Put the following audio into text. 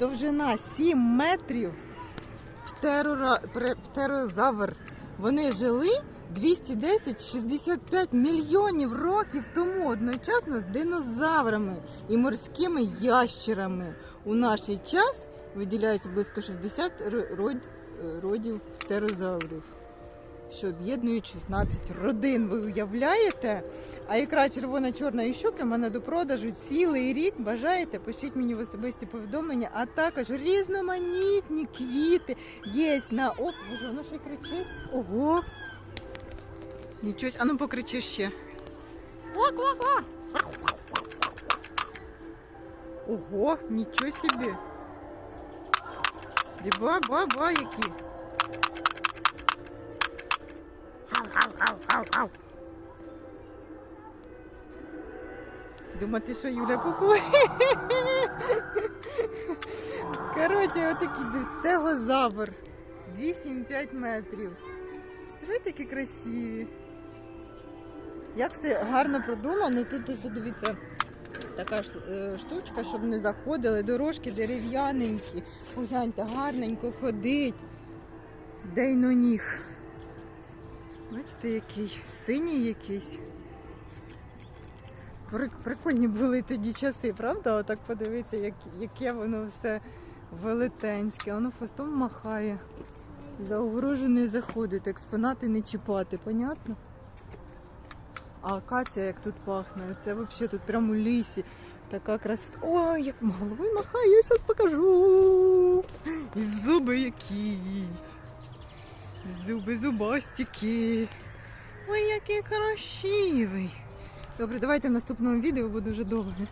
довжина 7 метрів. Птерора... Птерозавр. Вони жили 210-65 мільйонів років тому одночасно з динозаврами і морськими ящерами. У наш час виділяється близько 60 ро- род- е, родів птерозаврів, що об'єднують 16 родин. Ви уявляєте? А ікра червона, чорна і щуки в мене до продажу цілий рік. Бажаєте? Пишіть мені в особисті повідомлення, а також різноманітні квіти є на оп, боже, воно ще кричить. Ого! Нічого, а ну покричи ще. Ква-ква-ква. Ого, нічого собі. Ба-ба-ба, які. Гав-гав-гав-гав-гав. Думати, що Юля кукує. Коротше, отакий стегозавр. 8-5 метрів. Стри такі красиві. Як все гарно продумано, тут ось дивіться. Така ж е, штучка, щоб не заходили, дорожки дерев'яненькі. Погляньте, гарненько ходить. Дейно ніг. Бачите, який синій якийсь. Прикольні були тоді часи, правда? Отак подивитися, як, яке воно все велетенське. Воно хвостом махає. За заходить, експонати не чіпати, понятно? А акація як тут пахне. Це взагалі тут прямо у лісі. Така красота. Ой, як головою махає, я зараз покажу. І зуби які. Зуби зубастики. Ой, який красивий. Добре, давайте в наступному відео, бо дуже довге.